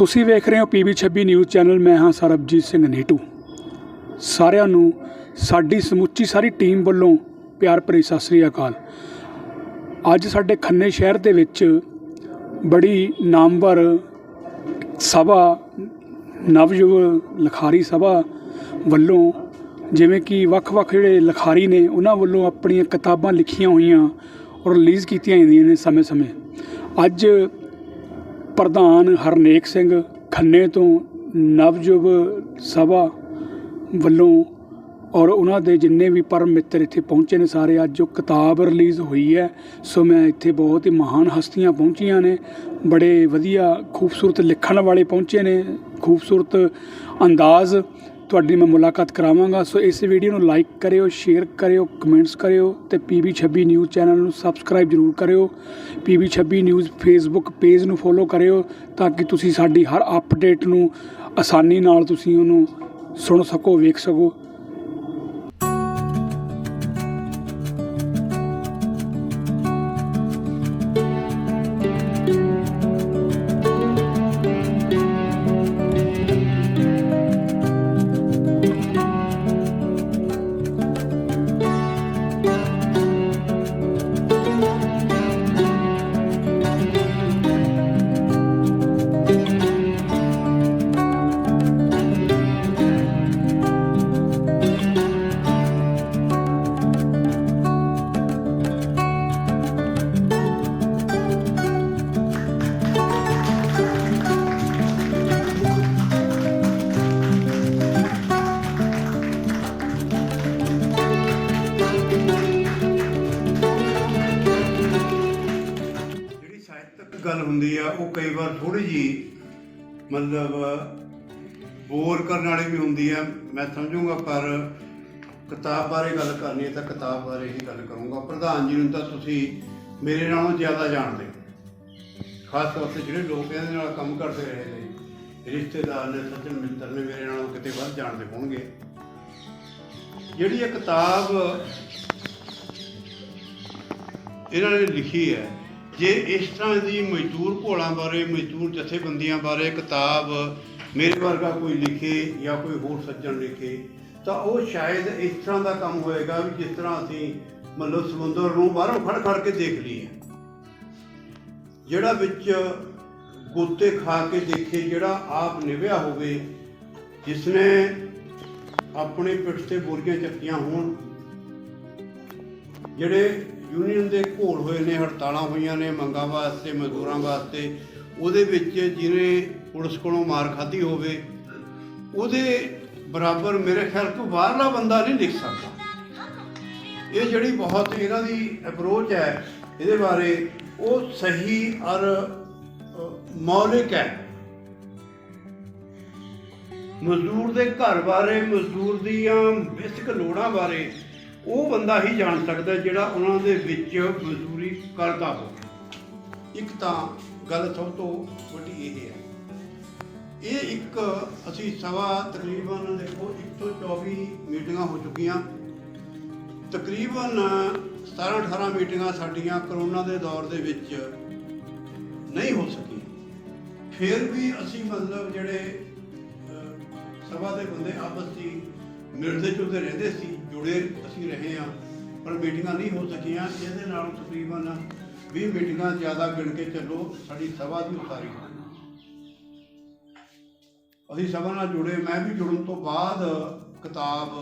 ਤੁਸੀਂ ਵੇਖ ਰਹੇ ਹੋ ਪੀਬੀ 26 ਨਿਊਜ਼ ਚੈਨਲ, ਮੈਂ ਹਾਂ ਸਰਬਜੀਤ ਸਿੰਘ ਨੀਟੂ। ਸਾਰਿਆਂ ਨੂੰ ਸਾਡੀ ਸਮੁੱਚੀ ਸਾਰੀ ਟੀਮ ਵੱਲੋਂ ਪਿਆਰ ਭਰੀ ਸਤਿ ਸ੍ਰੀ ਅਕਾਲ। ਅੱਜ ਸਾਡੇ ਖੰਨੇ ਸ਼ਹਿਰ ਦੇ ਵਿੱਚ ਬੜੀ ਨਾਮਵਰ ਸਭਾ ਨਵਯੁਵ ਲਖਾਰੀ ਸਭਾ ਵੱਲੋਂ ਜਿਵੇਂ ਕਿ ਵੱਖ-ਵੱਖ ਜਿਹੜੇ ਲਖਾਰੀ ਨੇ, ਉਹਨਾਂ ਵੱਲੋਂ ਆਪਣੀਆਂ ਕਿਤਾਬਾਂ ਲਿਖੀਆਂ ਹੋਈਆਂ ਔਰ ਰਿਲੀਜ਼ ਕੀਤੀਆਂ ਜਾਂਦੀਆਂ ਨੇ ਸਮੇਂ-ਸਮੇਂ। ਅੱਜ ਪ੍ਰਧਾਨ ਹਰਨੇਕ ਸਿੰਘ ਖੰਨੇ ਤੋਂ ਨਵਯੁਗ ਸਭਾ ਵੱਲੋਂ ਔਰ ਉਹਨਾਂ ਦੇ ਜਿੰਨੇ ਵੀ ਪਰਮ ਮਿੱਤਰ ਇੱਥੇ ਪਹੁੰਚੇ ਨੇ ਸਾਰੇ, ਅੱਜ ਉਹ ਕਿਤਾਬ ਰਿਲੀਜ਼ ਹੋਈ ਹੈ। ਸੋ ਮੈਂ ਇੱਥੇ ਬਹੁਤ ਹੀ ਮਹਾਨ ਹਸਤੀਆਂ ਪਹੁੰਚੀਆਂ ਨੇ, ਬੜੇ ਵਧੀਆ ਖੂਬਸੂਰਤ ਲਿਖਣ ਵਾਲੇ ਪਹੁੰਚੇ ਨੇ, ਖੂਬਸੂਰਤ ਅੰਦਾਜ਼। ਤੁਹਾਡੀ ਮੈਂ ਮੁਲਾਕਾਤ ਕਰਾਵਾਂਗਾ। ਸੋ ਇਸ ਵੀਡੀਓ ਨੂੰ ਲਾਈਕ ਕਰਿਓ ਸ਼ੇਅਰ ਕਰਿਓ ਕਮੈਂਟਸ ਕਰਿਓ ਤੇ ਪੀਬੀ 26 ਨਿਊਜ਼ ਚੈਨਲ ਨੂੰ ਸਬਸਕ੍ਰਾਈਬ ਜਰੂਰ ਕਰਿਓ। ਪੀਬੀ 26 ਨਿਊਜ਼ ਫੇਸਬੁੱਕ ਪੇਜ ਨੂੰ ਫੋਲੋ ਕਰਿਓ ਤਾਂ ਕਿ ਤੁਸੀਂ ਸਾਡੀ ਹਰ ਅਪਡੇਟ ਨੂੰ ਆਸਾਨੀ ਨਾਲ ਤੁਸੀਂ ਉਹਨੂੰ ਸੁਣ ਸਕੋ, ਵੇਖ ਸਕੋ। ਮਤਲਬ ਬੋਰ ਕਰਨ ਵਾਲੀ ਵੀ ਹੁੰਦੀ ਹੈ, ਮੈਂ ਸਮਝੂੰਗਾ, ਪਰ ਕਿਤਾਬ ਬਾਰੇ ਗੱਲ ਕਰਨੀ ਹੈ ਤਾਂ ਕਿਤਾਬ ਬਾਰੇ ਹੀ ਗੱਲ ਕਰੂੰਗਾ। ਪ੍ਰਧਾਨ ਜੀ ਨੂੰ ਤਾਂ ਤੁਸੀਂ ਮੇਰੇ ਨਾਲੋਂ ਜ਼ਿਆਦਾ ਜਾਣਦੇ ਹੋ। ਖਾਸ ਤੌਰ ਤੇ ਜਿਹੜੇ ਲੋਕ ਇਹਦੇ ਨਾਲ ਕੰਮ ਕਰਦੇ ਰਹੇ ਨੇ, ਰਿਸ਼ਤੇਦਾਰ ਨੇ, ਸੱਜਣ ਮਿੱਤਰ ਨੇ, ਮੇਰੇ ਨਾਲੋਂ ਕਿਤੇ ਵੱਧ ਜਾਣਦੇ ਹੋਣਗੇ। ਜਿਹੜੀ ਇਹ ਕਿਤਾਬ ਇਹਨਾਂ ਨੇ ਲਿਖੀ ਹੈ ਜੇ ਇਸ ਤਰ੍ਹਾਂ ਦੀ ਮਜ਼ਦੂਰ ਘੋਲਾਂ ਬਾਰੇ, ਮਜ਼ਦੂਰ ਜਥੇਬੰਦੀਆਂ ਬਾਰੇ ਕਿਤਾਬ ਮੇਰੇ ਵਰਗਾ ਕੋਈ ਲਿਖੇ ਜਾਂ ਕੋਈ ਹੋਰ ਸੱਜਣ ਲਿਖੇ, ਤਾਂ ਉਹ ਸ਼ਾਇਦ ਇਸ ਤਰ੍ਹਾਂ ਦਾ ਕੰਮ ਹੋਏਗਾ ਵੀ ਜਿਸ ਤਰ੍ਹਾਂ ਅਸੀਂ ਮਤਲਬ ਸਮੁੰਦਰ ਨੂੰ ਬਾਹਰੋਂ ਖੜ ਖੜ ਕੇ ਦੇਖ ਲਈਏ। ਜਿਹੜਾ ਵਿੱਚ ਗੋਤੇ ਖਾ ਕੇ ਦੇਖੇ, ਜਿਹੜਾ ਆਪ ਨਿਭਿਆ ਹੋਵੇ, ਜਿਸਨੇ ਆਪਣੇ ਪਿੱਠ ਤੇ ਬੋਰੀਆਂ ਚੱਕੀਆਂ ਹੋਣ, ਜਿਹੜੇ ਯੂਨੀਅਨ ਦੇ ਘੋਲ ਹੋਏ ਨੇ, ਹੜਤਾਲਾਂ ਹੋਈਆਂ ਨੇ ਮੰਗਾਂ ਵਾਸਤੇ, ਮਜ਼ਦੂਰਾਂ ਵਾਸਤੇ, ਉਹਦੇ ਵਿੱਚ ਜਿਹਨੇ ਪੁਲਿਸ ਕੋਲੋਂ ਮਾਰ ਖਾਧੀ ਹੋਵੇ, ਉਹਦੇ ਬਰਾਬਰ ਮੇਰੇ ਖਿਆਲ ਤੋਂ ਬਾਹਰਲਾ ਬੰਦਾ ਨਹੀਂ ਲਿਖ ਸਕਦਾ। ਇਹ ਜਿਹੜੀ ਬਹੁਤ ਇਹਨਾਂ ਦੀ ਅਪਰੋਚ ਹੈ, ਇਹਦੇ ਬਾਰੇ ਉਹ ਸਹੀ ਔਰ ਮੌਲਿਕ ਹੈ। ਮਜ਼ਦੂਰ ਦੇ ਘਰ ਬਾਰੇ, ਮਜ਼ਦੂਰ ਦੀਆਂ ਬੇਸਿਕ ਲੋੜਾਂ ਬਾਰੇ ਉਹ ਬੰਦਾ ਹੀ ਜਾਣ ਸਕਦਾ ਜਿਹੜਾ ਉਹਨਾਂ ਦੇ ਵਿੱਚ ਮਜ਼ਦੂਰੀ ਕਰਦਾ ਹੋਵੇ। ਇੱਕ ਤਾਂ ਗੱਲ ਸਭ ਤੋਂ ਵੱਡੀ ਇਹ ਹੈ। ਇਹ ਇੱਕ ਅਸੀਂ ਸਵਾ ਤਕਰੀਬਨ ਦੇਖੋ 124 ਮੀਟਿੰਗਾਂ ਹੋ ਚੁੱਕੀਆਂ। ਤਕਰੀਬਨ 17 18 ਮੀਟਿੰਗਾਂ ਸਾਡੀਆਂ ਕਰੋਨਾ ਦੇ ਦੌਰ ਦੇ ਵਿੱਚ ਨਹੀਂ ਹੋ ਸਕੀਆਂ। ਫਿਰ ਵੀ ਅਸੀਂ ਮਤਲਬ ਜਿਹੜੇ ਸਭਾ ਦੇ ਬੰਦੇ ਆਪਸ 'ਚ ਮਿਲਦੇ ਜੁਲਦੇ ਰਹਿੰਦੇ ਸੀ। ਜੁੜੇ ਅਸੀਂ ਰਹੇ ਹਾਂ, ਪਰ ਮੀਟਿੰਗਾਂ ਨਹੀਂ ਹੋ ਸਕੀਆਂ। ਇਹਦੇ ਨਾਲ ਤਕਰੀਬਨ 20 ਮੀਟਿੰਗਾਂ ਜ਼ਿਆਦਾ ਗਿਣ ਕੇ ਚੱਲੋ, ਸਾਡੀ ਸਭਾ ਦੀ ਉਸਾਰੀ ਅਸੀਂ ਸਭਾ ਨਾਲ ਜੁੜੇ, ਮੈਂ ਵੀ ਜੁੜਨ ਤੋਂ ਬਾਅਦ ਕਿਤਾਬ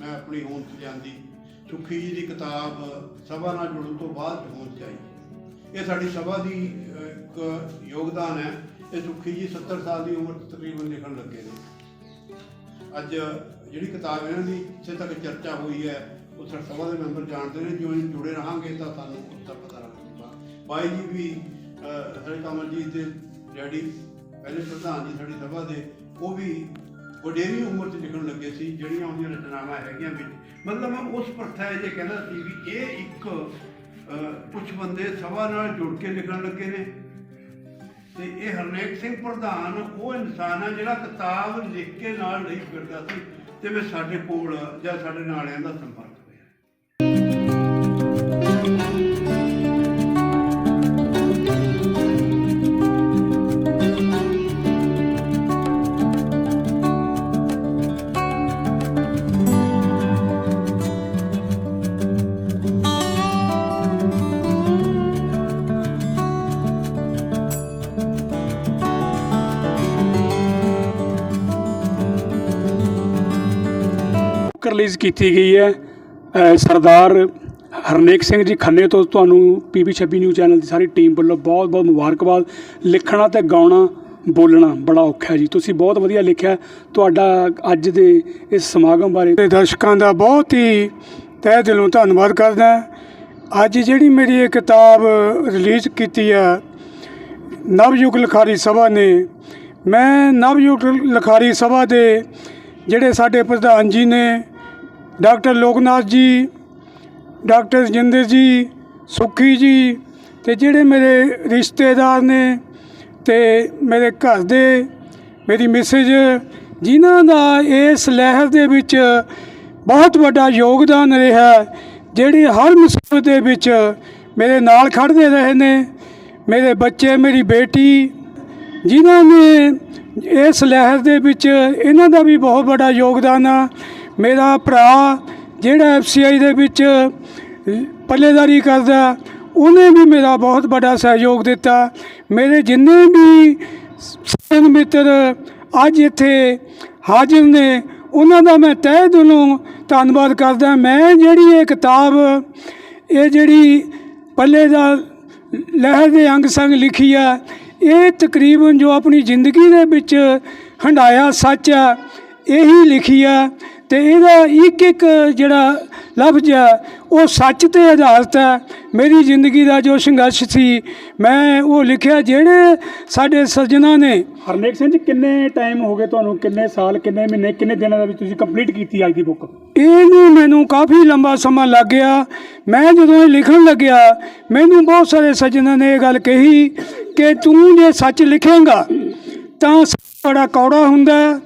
ਮੈਂ ਆਪਣੀ ਹੋਂਦ 'ਚ ਲਿਆਂਦੀ। ਸੁਖੀ ਜੀ ਦੀ ਕਿਤਾਬ ਸਭਾ ਨਾਲ ਜੁੜਨ ਤੋਂ ਬਾਅਦ ਹੋਂਦ 'ਚ ਆਈ। ਇਹ ਸਾਡੀ ਸਭਾ ਦੀ ਇੱਕ ਯੋਗਦਾਨ ਹੈ। ਇਹ ਸੁਖੀ ਜੀ 70 ਸਾਲ ਦੀ ਉਮਰ 'ਚ ਤਕਰੀਬਨ ਲਿਖਣ ਲੱਗੇ ਨੇ। ਅੱਜ ਜਿਹੜੀ ਕਿਤਾਬ ਇਹਨਾਂ ਦੀ ਇੱਥੇ ਤੱਕ ਚਰਚਾ ਹੋਈ ਹੈ ਉਹ ਸਾਡੇ ਸਭਾ ਦੇ ਮੈਂਬਰ ਜਾਣਦੇ ਨੇ, ਜਿਉਂ ਅਸੀਂ ਜੁੜੇ ਰਹਾਂਗੇ ਤਾਂ ਸਾਨੂੰ ਉਸ ਪਤਾ ਲੱਗੇਗਾ ਬਾਈ ਜੀ ਵੀ ਹਰੇ ਸਾਡੇ ਕਮਲਜੀਤ ਦੇ ਡੈਡੀ, ਪਹਿਲੇ ਪ੍ਰਧਾਨ ਜੀ ਸਾਡੀ ਸਭਾ ਦੇ, ਉਹ ਵੀ ਵਡੇਰੀ ਉਮਰ 'ਚ ਲਿਖਣ ਲੱਗੇ ਸੀ, ਜਿਹੜੀਆਂ ਉਹਦੀਆਂ ਰਚਨਾਵਾਂ ਹੈਗੀਆਂ ਵਿੱਚ ਮਤਲਬ ਮੈਂ ਉਸ ਪ੍ਰਥਾ ਇਹ ਕਹਿੰਦਾ ਸੀ ਵੀ ਇਹ ਇੱਕ ਕੁਝ ਬੰਦੇ ਸਭਾ ਨਾਲ ਜੁੜ ਕੇ ਲਿਖਣ ਲੱਗੇ ਨੇ ਤੇ ਇਹ ਹਰਨੇਕ ਸਿੰਘ ਪ੍ਰਧਾਨ, ਉਹ ਇਨਸਾਨ ਆ ਜਿਹੜਾ ਕਿਤਾਬ ਲਿਖ ਕੇ ਨਾਲ ਨਹੀਂ ਫਿਰਦਾ ਸੀ, ਤੇ ਮੈਂ ਸਾਡੇ ਕੋਲ ਜਾਂ ਸਾਡੇ ਨਾਲਿਆਂ ਦਾ ਸੰਪਰਕ ਬੁੱਕ ਰਿਲੀਜ਼ ਕੀਤੀ ਗਈ ਹੈ ਸਰਦਾਰ ਹਰਨੇਕ ਸਿੰਘ ਜੀ ਖੰਨੇ ਤੋਂ ਤੁਹਾਨੂੰ ਪੀਬੀ 26 ਨਿਊਜ਼ ਚੈਨਲ ਦੀ ਸਾਰੀ ਟੀਮ ਵੱਲੋਂ ਬਹੁਤ ਬਹੁਤ ਮੁਬਾਰਕਬਾਦ। ਲਿਖਣਾ ਤੇ ਗਾਉਣਾ, ਬੋਲਣਾ ਬੜਾ ਔਖਾ ਜੀ। ਤੁਸੀਂ ਬਹੁਤ ਵਧੀਆ ਲਿਖਿਆ ਤੁਹਾਡਾ ਅੱਜ ਦੇ ਇਸ ਸਮਾਗਮ ਬਾਰੇ ਤੇ ਦਰਸ਼ਕਾਂ ਦਾ ਬਹੁਤ ਹੀ ਤਹਿ ਦਿਲੋਂ ਧੰਨਵਾਦ ਕਰਦਾ ਅੱਜ ਜਿਹੜੀ ਮੇਰੀ ਇਹ ਕਿਤਾਬ ਰਿਲੀਜ਼ ਕੀਤੀ ਆ ਨਵਯੁਗ ਲਿਖਾਰੀ ਸਭਾ ਨੇ, ਮੈਂ ਨਵਯੁਗ ਲਿਖਾਰੀ ਸਭਾ ਦੇ ਜਿਹੜੇ ਸਾਡੇ ਪ੍ਰਧਾਨ ਜੀ ਨੇ ਡਾਕਟਰ ਲੋਕਨਾਥ ਜੀ, ਡਾਕਟਰ ਜਿੰਦਰ ਜੀ, ਸੁਖੀ ਜੀ ਤੇ ਜਿਹੜੇ ਮੇਰੇ ਰਿਸ਼ਤੇਦਾਰ ਨੇ ਤੇ ਮੇਰੇ ਘਰ ਦੇ, ਮੇਰੀ ਮਿਸੇਜ ਜਿਨ੍ਹਾਂ ਦਾ ਇਸ ਲਹਿਰ ਦੇ ਵਿੱਚ ਬਹੁਤ ਵੱਡਾ ਯੋਗਦਾਨ ਰਿਹਾ, ਜਿਹੜੇ ਹਰ ਮੁਸੀਬਤ ਦੇ ਵਿੱਚ ਮੇਰੇ ਨਾਲ ਖੜਦੇ ਰਹੇ ਨੇ, ਮੇਰੇ ਬੱਚੇ, ਮੇਰੀ ਬੇਟੀ, ਜਿਨ੍ਹਾਂ ਨੇ ਇਸ ਲਹਿਰ ਦੇ ਵਿੱਚ ਇਹਨਾਂ ਦਾ ਵੀ ਬਹੁਤ ਵੱਡਾ ਯੋਗਦਾਨ ਆ ਮੇਰਾ ਭਰਾ ਜਿਹੜਾ ਐਫਸੀਆਈ ਦੇ ਵਿੱਚ ਪੱਲੇਦਾਰੀ ਕਰਦਾ, ਉਹਨੇ ਵੀ ਮੇਰਾ ਬਹੁਤ ਵੱਡਾ ਸਹਿਯੋਗ ਦਿੱਤਾ। ਮੇਰੇ ਜਿੰਨੇ ਵੀ ਸੱਜਣ ਮਿੱਤਰ ਅੱਜ ਇੱਥੇ ਹਾਜ਼ਰ ਨੇ, ਉਹਨਾਂ ਦਾ ਮੈਂ ਤਹਿ ਦਿਲੋਂ ਧੰਨਵਾਦ ਕਰਦਾ। ਮੈਂ ਜਿਹੜੀ ਇਹ ਕਿਤਾਬ, ਇਹ ਜਿਹੜੀ ਪੱਲੇ ਦਾ ਲਹਿਰ ਦੇ ਅੰਗ ਸੰਗ ਲਿਖੀ ਆ, ਇਹ ਤਕਰੀਬਨ ਜੋ ਆਪਣੀ ਜ਼ਿੰਦਗੀ ਦੇ ਵਿੱਚ ਹੰਡਾਇਆ ਸੱਚ ਆ, ਇਹੀ ਲਿਖੀ ਆ। ਤੇ ਇਹਦਾ ਇੱਕ ਇੱਕ ਜਿਹੜਾ ਲਫ਼ਜ਼ ਆ ਉਹ ਸੱਚ ਤੇ ਆਧਾਰਿਤ ਹੈ ਮੇਰੀ ਜ਼ਿੰਦਗੀ ਦਾ ਜੋ ਸੰਘਰਸ਼ ਸੀ ਮੈਂ ਉਹ ਲਿਖਿਆ ਜਿਹੜੇ ਸਾਡੇ ਸੱਜਣਾ ਨੇ। ਹਰਨੇਕ ਸਿੰਘ ਜੀ ਕਿੰਨੇ ਟਾਈਮ ਹੋ ਗਏ ਤੁਹਾਨੂੰ? ਕਿੰਨੇ ਸਾਲ ਕਿੰਨੇ ਮਹੀਨੇ ਕਿੰਨੇ ਦਿਨਾਂ ਦੇ ਵਿੱਚ ਤੁਸੀਂ ਕੰਪਲੀਟ ਕੀਤੀ ਅੱਜ ਦੀ ਬੁੱਕ ਇਹਨੂੰ ਮੈਨੂੰ ਕਾਫੀ ਲੰਬਾ ਸਮਾਂ ਲੱਗ ਗਿਆ। ਮੈਂ ਜਦੋਂ ਇਹ ਲਿਖਣ ਲੱਗਿਆ ਮੈਨੂੰ ਬਹੁਤ ਸਾਰੇ ਸੱਜਣਾਂ ਨੇ ਇਹ ਗੱਲ ਕਹੀ ਕਿ ਤੂੰ ਜੇ ਸੱਚ ਲਿਖੇਂਗਾ ਤਾਂ ਬੜਾ ਕੌੜਾ ਹੁੰਦਾ। ਹੈ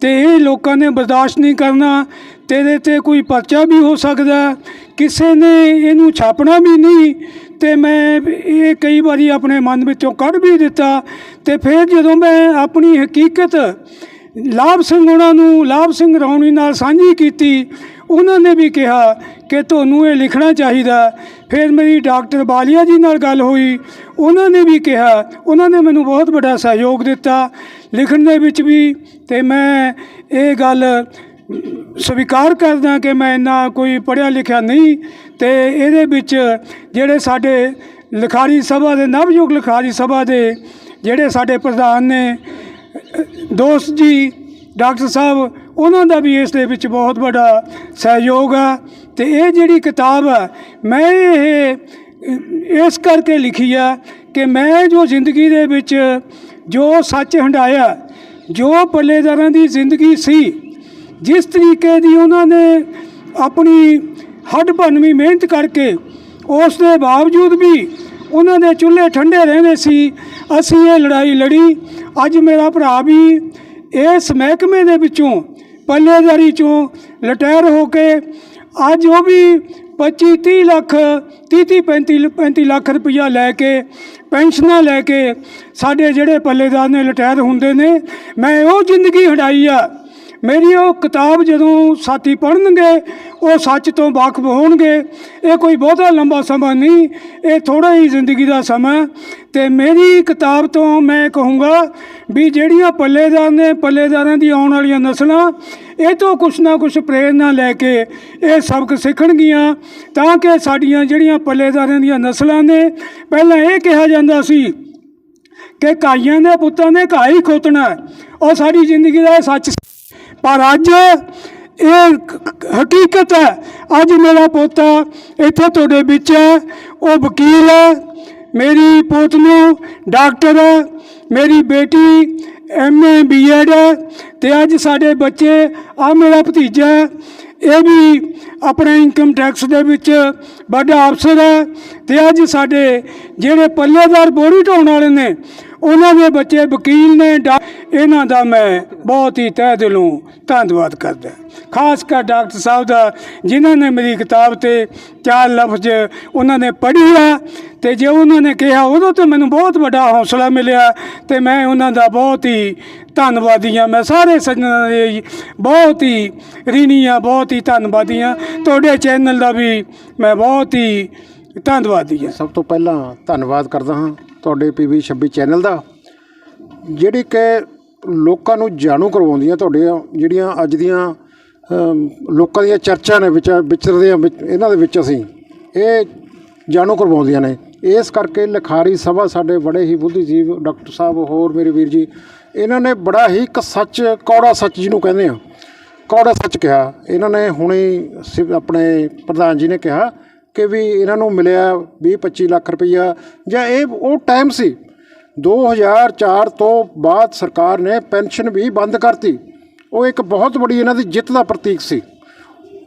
ਤੇ ਇਹ ਲੋਕਾਂ ਨੇ ਬਰਦਾਸ਼ਤ ਨਹੀਂ ਕਰਨਾ, ਤੇਰੇ ਤੇ ਕੋਈ ਪਰਚਾ ਵੀ ਹੋ ਸਕਦਾ, ਕਿਸੇ ਨੇ ਇਹਨੂੰ ਛਾਪਣਾ ਵੀ ਨਹੀਂ, ਤੇ ਮੈਂ ਇਹ ਕਈ ਵਾਰੀ ਆਪਣੇ ਮਨ ਵਿੱਚੋਂ ਕੱਢ ਵੀ ਦਿੱਤਾ, ਤੇ ਫਿਰ ਜਦੋਂ ਮੈਂ ਆਪਣੀ ਹਕੀਕਤ ਲਾਭ ਸਿੰਘ ਉਹਨਾਂ ਨੂੰ, ਲਾਭ ਸਿੰਘ ਰੌਣੀ ਨਾਲ ਸਾਂਝੀ ਕੀਤੀ, ਉਹਨਾਂ ਨੇ ਵੀ ਕਿਹਾ ਕਿ ਤੁਹਾਨੂੰ ਇਹ ਲਿਖਣਾ ਚਾਹੀਦਾ। ਫਿਰ ਮੇਰੀ ਡਾਕਟਰ ਬਾਲੀਆ ਜੀ ਨਾਲ ਗੱਲ ਹੋਈ, ਉਹਨਾਂ ਨੇ ਵੀ ਕਿਹਾ, ਉਹਨਾਂ ਨੇ ਮੈਨੂੰ ਬਹੁਤ ਵੱਡਾ ਸਹਿਯੋਗ ਦਿੱਤਾ ਲਿਖਣ ਦੇ ਵਿੱਚ ਵੀ ਤੇ ਮੈਂ ਇਹ ਗੱਲ ਸਵੀਕਾਰ ਕਰਦਾ ਕਿ ਮੈਂ ਇੰਨਾ ਕੋਈ ਪੜ੍ਹਿਆ ਲਿਖਿਆ ਨਹੀਂ ਤੇ ਇਹਦੇ ਵਿੱਚ ਜਿਹੜੇ ਸਾਡੇ ਲਿਖਾਰੀ ਸਭਾ ਦੇ, ਨਵਯੁਗ ਲਿਖਾਰੀ ਸਭਾ ਦੇ ਜਿਹੜੇ ਸਾਡੇ ਪ੍ਰਧਾਨ ਨੇ, ਦੋਸਤ ਜੀ, ਡਾਕਟਰ ਸਾਹਿਬ, ਉਹਨਾਂ ਦਾ ਵੀ ਇਸ ਦੇ ਵਿੱਚ ਬਹੁਤ ਵੱਡਾ ਸਹਿਯੋਗ ਆ ਤੇ ਇਹ ਜਿਹੜੀ ਕਿਤਾਬ ਆ, ਮੈਂ ਇਹ, ਇਸ ਕਰਕੇ ਲਿਖੀ ਆ ਕਿ ਮੈਂ ਜੋ ਜ਼ਿੰਦਗੀ ਦੇ ਵਿੱਚ ਜੋ ਸੱਚ ਹੰਡਾਇਆ ਜੋ ਪੱਲੇਦਾਰਾਂ ਦੀ ਜ਼ਿੰਦਗੀ ਸੀ, ਜਿਸ ਤਰੀਕੇ ਦੀ ਉਹਨਾਂ ਨੇ ਆਪਣੀ ਹੱਡ ਭੰਨਵੀਂ ਮਿਹਨਤ ਕਰਕੇ ਉਸ ਦੇ ਬਾਵਜੂਦ ਵੀ ਉਹਨਾਂ ਦੇ ਚੁੱਲ੍ਹੇ ਠੰਡੇ ਰਹਿੰਦੇ ਸੀ, ਅਸੀਂ ਇਹ ਲੜਾਈ ਲੜੀ। ਅੱਜ ਮੇਰਾ ਭਰਾ ਵੀ ਇਸ ਮਹਿਕਮੇ ਦੇ ਵਿੱਚੋਂ, ਪੱਲੇਦਾਰੀ ਚੋਂ ਰਿਟਾਇਰ ਹੋ ਕੇ ਅੱਜ ਉਹ ਵੀ 25 30 ਲੱਖ 30 30 35 35 ਲੱਖ ਰੁਪਈਆ ਲੈ ਕੇ, ਪੈਨਸ਼ਨਾਂ ਲੈ ਕੇ ਸਾਡੇ ਜਿਹੜੇ ਪੱਲੇਦਾਰ ਨੇ ਰਿਟਾਇਰ ਹੁੰਦੇ ਨੇ, ਮੈਂ ਉਹ ਜ਼ਿੰਦਗੀ ਹਟਾਈ ਆ। ਮੇਰੀ ਉਹ ਕਿਤਾਬ ਜਦੋਂ ਸਾਥੀ ਪੜ੍ਹਨਗੇ, ਉਹ ਸੱਚ ਤੋਂ ਵਾਕਫ ਹੋਣਗੇ। ਇਹ ਕੋਈ ਬਹੁਤਾ ਲੰਬਾ ਸਮਾਂ ਨਹੀਂ, ਇਹ ਥੋੜਾ ਹੀ ਜ਼ਿੰਦਗੀ ਦਾ ਸਮਾਂ ਤੇ ਮੇਰੀ ਕਿਤਾਬ ਤੋਂ ਮੈਂ ਕਹੂੰਗਾ ਵੀ ਜਿਹੜੀਆਂ ਪੱਲੇਦਾਰ ਨੇ ਪੱਲੇਦਾਰਾਂ ਦੀ ਆਉਣ ਵਾਲੀਆਂ ਨਸਲਾਂ, ਇਹ ਤੋਂ ਕੁਛ ਨਾ ਕੁਛ ਪ੍ਰੇਰਨਾ ਲੈ ਕੇ ਇਹ ਸਬਕ ਸਿੱਖਣਗੀਆਂ, ਤਾਂ ਕਿ ਸਾਡੀਆਂ ਜਿਹੜੀਆਂ ਪੱਲੇਦਾਰਾਂ ਦੀਆਂ ਨਸਲਾਂ ਨੇ, ਪਹਿਲਾਂ ਇਹ ਕਿਹਾ ਜਾਂਦਾ ਸੀ ਕਿ ਕਾਈਆਂ ਦੇ ਪੁੱਤਾਂ ਨੇ ਘਾਹ ਹੀ ਖੋਤਣਾ। ਉਹ ਸਾਡੀ ਜ਼ਿੰਦਗੀ ਦਾ ਸੱਚ ਪਰ ਅੱਜ ਇਹ ਹਕੀਕਤ ਹੈ। ਅੱਜ ਮੇਰਾ ਪੋਤਾ ਇੱਥੇ ਤੁਹਾਡੇ ਵਿੱਚ ਹੈ। ਉਹ ਵਕੀਲ ਹੈ ਮੇਰੀ ਪੋਤ ਨੂੰ ਡਾਕਟਰ ਹੈ ਮੇਰੀ ਬੇਟੀ ਐਮਏ ਬੀਐਡ ਹੈ ਤੇ ਅੱਜ ਸਾਡੇ ਬੱਚੇ ਆ ਮੇਰਾ ਭਤੀਜਾ ਹੈ, ਇਹ ਵੀ ਆਪਣੇ ਇਨਕਮ ਟੈਕਸ ਦੇ ਵਿੱਚ ਵੱਡਾ ਅਫਸਰ ਹੈ ਤੇ ਅੱਜ ਸਾਡੇ ਜਿਹੜੇ ਪੱਲੇਦਾਰ ਬੋਰੀ ਢਾਉਣ ਵਾਲੇ ਨੇ ਉਹਨਾਂ ਦੇ ਬੱਚੇ ਵਕੀਲ ਨੇ ਡਾ- ਇਹਨਾਂ ਦਾ ਮੈਂ ਬਹੁਤ ਹੀ ਤਹਿ ਦਿਲੋਂ ਧੰਨਵਾਦ ਕਰਦਾ। ਖਾਸ ਕਰ ਡਾਕਟਰ ਸਾਹਿਬ ਦਾ, ਜਿਨ੍ਹਾਂ ਨੇ ਮੇਰੀ ਕਿਤਾਬ ਤੇ ਚਾਰ ਲਫ਼ਜ਼ ਉਹਨਾਂ ਨੇ ਪੜ੍ਹੀ ਆ, ਤੇ ਜੇ ਉਹਨਾਂ ਨੇ ਕਿਹਾ, ਉਦੋਂ ਤੇ ਮੈਨੂੰ ਬਹੁਤ ਵੱਡਾ ਹੌਸਲਾ ਮਿਲਿਆ ਤੇ ਮੈਂ ਉਹਨਾਂ ਦਾ ਬਹੁਤ ਹੀ ਧੰਨਵਾਦੀ ਹਾਂ। ਮੈਂ ਸਾਰੇ ਸੱਜਣਾਂ ਦੇ ਬਹੁਤ ਹੀ ਰੀਣੀ ਹਾਂ, ਬਹੁਤ ਹੀ ਧੰਨਵਾਦੀ ਹਾਂ। ਤੁਹਾਡੇ ਚੈਨਲ ਦਾ ਵੀ ਮੈਂ ਬਹੁਤ ਹੀ ਧੰਨਵਾਦੀ ਹਾਂ। ਸਭ ਤੋਂ ਪਹਿਲਾਂ ਧੰਨਵਾਦ ਕਰਦਾ ਹਾਂ ਤੁਹਾਡੇ ਪੀਵੀ 26 ਚੈਨਲ ਦਾ, ਜਿਹੜੀ ਕਿ ਲੋਕਾਂ ਨੂੰ ਜਾਣੂ ਕਰਵਾਉਂਦੀਆਂ ਤੁਹਾਡੀਆਂ ਜਿਹੜੀਆਂ ਅੱਜ ਦੀਆਂ ਲੋਕਾਂ ਦੀਆਂ ਚਰਚਾ ਨੇ ਵਿਚ ਵਿਚਰਦੀਆਂ ਵਿੱਚ, ਇਹਨਾਂ ਦੇ ਵਿੱਚ ਅਸੀਂ ਇਹ ਜਾਣੂ ਕਰਵਾਉਂਦੀਆਂ ਨੇ। ਇਸ ਕਰਕੇ ਲਿਖਾਰੀ ਸਭਾ ਸਾਡੇ ਬੜੇ ਹੀ ਬੁੱਧੀਜੀਵ ਡਾਕਟਰ ਸਾਹਿਬ ਹੋਰ ਮੇਰੇ ਵੀਰ ਜੀ, ਇਹਨਾਂ ਨੇ ਬੜਾ ਹੀ ਇੱਕ ਸੱਚ, ਕੌੜਾ ਸੱਚ ਜਿਹਨੂੰ ਕਹਿੰਦੇ ਆ, ਕੌੜਾ ਸੱਚ ਕਿਹਾ। ਇਹਨਾਂ ਨੇ ਹੁਣੇ ਸਿ- ਆਪਣੇ ਪ੍ਰਧਾਨ ਜੀ ਨੇ ਕਿਹਾ ਕਿ ਵੀ ਇਹਨਾਂ ਨੂੰ ਮਿਲਿਆ 20 25 ਲੱਖ ਰੁਪਈਆ। ਜਾਂ ਇਹ ਉਹ ਟਾਈਮ ਸੀ 2004 ਤੋਂ ਬਾਅਦ ਸਰਕਾਰ ਨੇ ਪੈਨਸ਼ਨ ਵੀ ਬੰਦ ਕਰਤੀ। ਉਹ ਇੱਕ ਬਹੁਤ ਬੜੀ ਇਹਨਾਂ ਦੀ ਜਿੱਤ ਦਾ ਪ੍ਰਤੀਕ ਸੀ।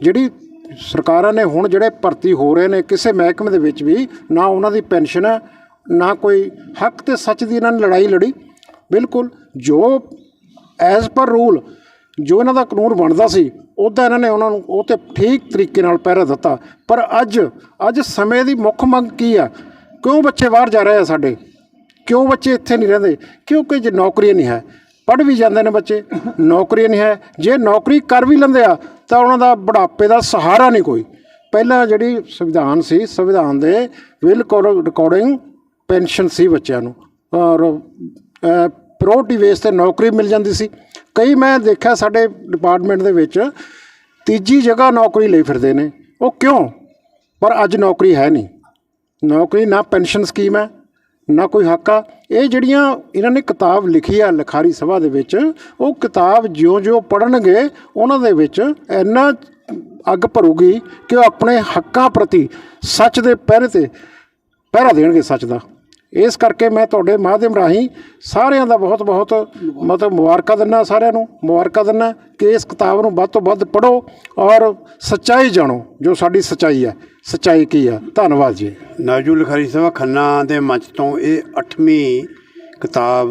ਜਿਹੜੀ ਸਰਕਾਰਾਂ ਨੇ ਹੁਣ ਜਿਹੜੇ ਭਰਤੀ ਹੋ ਰਹੇ ਨੇ, ਕਿਸੇ ਮਹਿਕਮੇ ਦੇ ਵਿੱਚ ਵੀ ਨਾ ਉਹਨਾਂ ਦੀ ਪੈਨਸ਼ਨ ਹੈ ਨਾ ਕੋਈ ਹੱਕ ਤੇ ਸੱਚ ਦੀ ਇਹਨਾਂ ਨੇ ਲੜਾਈ ਲੜੀ। ਬਿਲਕੁਲ ਜੋ ਐਜ਼ ਪਰ ਰੂਲ ਜੋ ਇਹਨਾਂ ਦਾ ਕਾਨੂੰਨ ਬਣਦਾ ਸੀ ਉੱਦਾਂ ਇਹਨਾਂ ਨੇ ਉਹਨਾਂ ਨੂੰ ਉਹ ਤੇ ਠੀਕ ਤਰੀਕੇ ਨਾਲ ਪਹਿਰਾ ਦਿੱਤਾ। ਪਰ ਅੱਜ ਅੱਜ ਸਮੇਂ ਦੀ ਮੁੱਖ ਮੰਗ ਕੀ ਆ? ਕਿਉਂ ਬੱਚੇ ਬਾਹਰ ਜਾ ਰਹੇ ਆ ਸਾਡੇ? ਕਿਉਂ ਬੱਚੇ ਇੱਥੇ ਨਹੀਂ ਰਹਿੰਦੇ? ਕਿਉਂਕਿ ਜੇ ਨੌਕਰੀ ਨਹੀਂ ਹੈ? ਪੜ੍ਹ ਵੀ ਜਾਂਦੇ ਨੇ ਬੱਚੇ ਨੌਕਰੀ ਨਹੀਂ ਹੈ। ਜੇ ਨੌਕਰੀ ਕਰ ਵੀ ਲੈਂਦੇ ਆ, ਤਾਂ ਉਹਨਾਂ ਦਾ ਬੁਢਾਪੇ ਦਾ ਸਹਾਰਾ ਨਹੀਂ ਕੋਈ। ਪਹਿਲਾਂ ਜਿਹੜੀ ਸੰਵਿਧਾਨ ਸੀ, ਸੰਵਿਧਾਨ ਦੇ ਵਿਲ ਰਿਕਾਰਡਿੰਗ ਪੈਨਸ਼ਨ ਸੀ ਬੱਚਿਆਂ ਨੂੰ। ਔਰ ਪ੍ਰਾਇੋਰਟੀ ਵੇਸ ਤੇ ਨੌਕਰੀ ਮਿਲ ਜਾਂਦੀ ਸੀ। ਕਈ ਮੈਂ ਦੇਖਿਆ ਸਾਡੇ ਡਿਪਾਰਟਮੈਂਟ ਦੇ ਵਿੱਚ ਤੀਜੀ ਜਗ੍ਹਾ ਨੌਕਰੀ ਲਈ ਫਿਰਦੇ ਨੇ। ਉਹ ਕਿਉਂ? ਪਰ ਅੱਜ ਨੌਕਰੀ ਹੈ ਨਹੀਂ। ਨੌਕਰੀ ਨਾ ਪੈਨਸ਼ਨ ਸਕੀਮ ਹੈ, ਨਾ ਕੋਈ ਹੱਕ ਆ। ਇਹ ਜਿਹੜੀਆਂ ਇਹਨਾਂ ਨੇ ਕਿਤਾਬ ਲਿਖੀ ਆ ਲਿਖਾਰੀ ਸਭਾ ਦੇ ਵਿੱਚ, ਉਹ ਕਿਤਾਬ ਜਿਉਂ-ਜਿਉਂ ਪੜਨਗੇ ਉਹਨਾਂ ਦੇ ਵਿੱਚ ਇੰਨਾ ਅੱਗ ਭਰੂਗੀ ਕਿ ਉਹ ਆਪਣੇ ਹੱਕਾਂ ਪ੍ਰਤੀ ਸੱਚ ਦੇ ਪਹਿਰੇ ਤੇ ਪਹਿਰਾ ਦੇਣਗੇ ਸੱਚ ਦਾ। ਇਸ ਕਰਕੇ ਮੈਂ ਤੁਹਾਡੇ ਮਾਧਿਅਮ ਰਾਹੀਂ ਸਾਰਿਆਂ ਦਾ ਬਹੁਤ ਬਹੁਤ ਮਤਲਬ ਮੁਬਾਰਕਾਂ ਦਿੰਦਾ ਸਾਰਿਆਂ ਨੂੰ, ਮੁਬਾਰਕਾਂ ਦਿੰਦਾ ਕਿ ਇਸ ਕਿਤਾਬ ਨੂੰ ਵੱਧ ਤੋਂ ਵੱਧ ਪੜੋ ਔਰ ਸੱਚਾਈ ਜਾਣੋ ਜੋ ਸਾਡੀ ਸੱਚਾਈ ਹੈ। ਸੱਚਾਈ ਕੀ ਆ ਧੰਨਵਾਦ ਜੀ। ਨਾਜੂ ਲਿਖਾਰੀ ਸਭਾ ਖੰਨਾ ਦੇ ਮੰਚ ਤੋਂ ਇਹ 8ਵੀਂ ਕਿਤਾਬ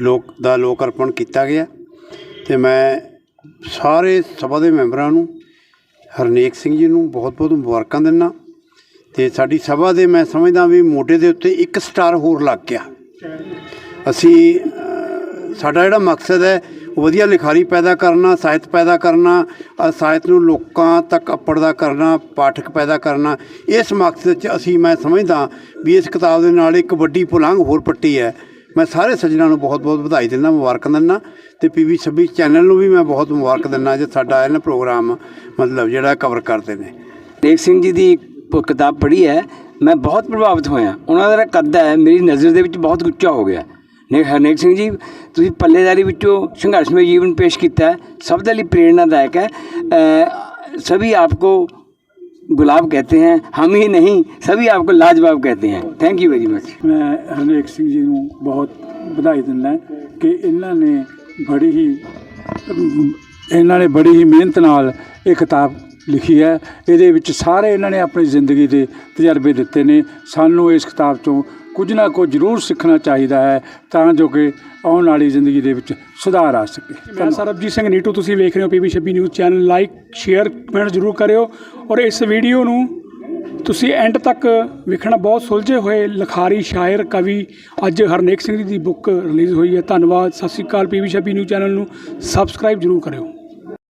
ਲੋਕ ਦਾ ਲੋਕ ਅਰਪਣ ਕੀਤਾ ਗਿਆ ਤੇ ਮੈਂ ਸਾਰੇ ਸਭਾ ਦੇ ਮੈਂਬਰਾਂ ਨੂੰ, ਹਰਨੇਕ ਸਿੰਘ ਜੀ ਨੂੰ ਬਹੁਤ ਬਹੁਤ ਮੁਬਾਰਕਾਂ ਦਿੰਦਾ। ਤੇ ਸਾਡੀ ਸਭਾ ਦੇ ਮੈਂ ਸਮਝਦਾ ਵੀ ਮੋਢੇ ਦੇ ਉੱਤੇ ਇੱਕ ਸਟਾਰ ਹੋਰ ਲੱਗ ਗਿਆ। ਅਸੀਂ ਸਾਡਾ ਜਿਹੜਾ ਮਕਸਦ ਹੈ, ਉਹ ਵਧੀਆ ਲਿਖਾਰੀ ਪੈਦਾ ਕਰਨਾ, ਸਾਹਿਤ ਪੈਦਾ ਕਰਨਾ ਸਾਹਿਤ ਨੂੰ ਲੋਕਾਂ ਤੱਕ ਅਪੜਦਾ ਕਰਨਾ, ਪਾਠਕ ਪੈਦਾ ਕਰਨਾ, ਇਸ ਮਕਸਦ 'ਚ ਅਸੀਂ ਮੈਂ ਸਮਝਦਾ ਵੀ ਇਸ ਕਿਤਾਬ ਦੇ ਨਾਲ ਇੱਕ ਵੱਡੀ ਪੁਲੰਘ ਹੋਰ ਪੱਟੀ ਹੈ। ਮੈਂ ਸਾਰੇ ਸੱਜਣਾਂ ਨੂੰ ਬਹੁਤ-ਬਹੁਤ ਵਧਾਈ ਦਿੰਦਾ, ਮੁਬਾਰਕ ਦਿੰਦਾ ਤੇ ਪੀਵੀ 26 ਚੈਨਲ ਨੂੰ ਵੀ ਮੈਂ ਬਹੁਤ ਮੁਬਾਰਕ ਦਿੰਦਾ ਜੇ ਸਾਡਾ ਇਹਨਾਂ ਪ੍ਰੋਗਰਾਮ ਮਤਲਬ ਜਿਹੜਾ ਕਵਰ ਕਰਦੇ ਨੇ। ਦੇਖ ਸਿੰਘ ਜੀ ਦੀ ਉਹ ਕਿਤਾਬ ਪੜ੍ਹੀ ਹੈ, ਮੈਂ ਬਹੁਤ ਪ੍ਰਭਾਵਿਤ ਹੋਇਆ। ਉਹਨਾਂ ਦਾ ਕੱਦ ਹੈ, ਮੇਰੀ ਨਜ਼ਰ ਦੇ ਵਿੱਚ ਬਹੁਤ ਉੱਚਾ ਹੋ ਗਿਆ। ਨੇ ਹਰਨੇਕ ਸਿੰਘ ਜੀ, ਤੁਸੀਂ ਪੱਲੇਦਾਰੀ ਵਿੱਚੋਂ ਸੰਘਰਸ਼ਮਈ ਜੀਵਨ ਪੇਸ਼ ਕੀਤਾ ਸਭ ਦੇ ਲਈ ਪ੍ਰੇਰਣਾਦਾਇਕ ਹੈ। सभी आपको गुलाब कहते हैं हम ही नहीं सभी आपको ਲਾਜਵਾਬ कहते ਹੈ। ਥੈਂਕ ਯੂ ਵੈਰੀ मच ਮੈਂ ਹਰਨੇਕ ਸਿੰਘ ਜੀ ਨੂੰ ਬਹੁਤ ਵਧਾਈ ਦਿੰਦਾ ਕਿ ਇਹਨਾਂ ਨੇ ਬੜੀ ਹੀ ਇਹਨਾਂ ਨੇ ਬੜੀ ਹੀ ਮਿਹਨਤ ਨਾਲ ਇਹ ਕਿਤਾਬ ਲਿਖੀ ਹੈ। ਇਹਦੇ ਵਿੱਚ ਸਾਰੇ ਇਹਨਾਂ ਨੇ ਆਪਣੀ ਜ਼ਿੰਦਗੀ ਦੇ ਤਜਰਬੇ ਦਿੱਤੇ ਨੇ। ਸਾਨੂੰ ਇਸ ਕਿਤਾਬ ਤੋਂ ਕੁਝ ਨਾ ਕੁਝ ਜ਼ਰੂਰ ਸਿੱਖਣਾ ਚਾਹੀਦਾ ਹੈ ਤਾਂ ਜੋ ਕਿ ਆਉਣ ਵਾਲੀ ਜ਼ਿੰਦਗੀ ਦੇ ਵਿੱਚ ਸੁਧਾਰ ਆ ਸਕੇ। ਮੈਂ ਸਰਬਜੀਤ ਸਿੰਘ ਨੀਟੂ ਤੁਸੀਂ ਵੇਖ ਰਹੇ ਹੋ PB 26 news channel. Like share comment ਜ਼ਰੂਰ ਕਰਿਓ। ਔਰ ਇਸ ਵੀਡੀਓ ਨੂੰ ਤੁਸੀਂ ਐਂਡ ਤੱਕ ਵੇਖਣਾ ਬਹੁਤ ਸੁਲਝੇ ਹੋਏ ਲਿਖਾਰੀ ਸ਼ਾਇਰ ਕਵੀ ਅੱਜ ਹਰਨੇਕ ਸਿੰਘ ਦੀ ਬੁੱਕ ਰਿਲੀਜ਼ ਹੋਈ ਹੈ। ਧੰਨਵਾਦ। ਸਤਿ ਸ਼੍ਰੀ ਅਕਾਲ। ਪੀਬੀ 26 ਨਿਊਜ਼ ਚੈਨਲ ਨੂੰ ਸਬਸਕ੍ਰਾਈਬ ਜ਼ਰੂਰ ਕਰਿਓ।